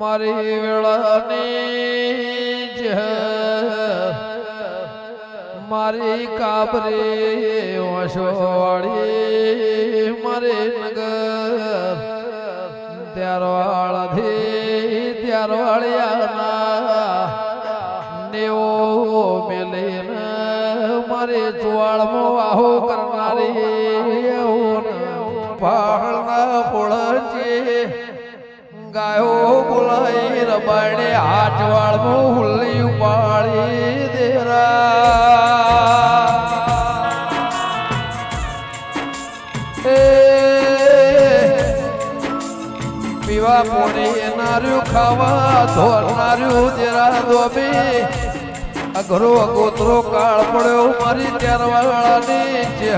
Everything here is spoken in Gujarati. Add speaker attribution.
Speaker 1: મારી વેળાની જ મારી કાબરી વસવાળી મારી નગર, ત્યારવાળાથી ત્યારવાળિયાના નેવો મેલીને મારી ચુવાળમાં વાહો કરનારી પહાડના પોળચે ગાયો બોલાઈ રબાડે હાથ વાળમાં હુલ્લી ઉપાડી દેરા. પીવા પોણી નાર્યું ખાવા ધોરનાર્યું દેરા ધોબી. અઘરો અગોતરો કાળ પડ્યો મારી ત્યારવાળાની છે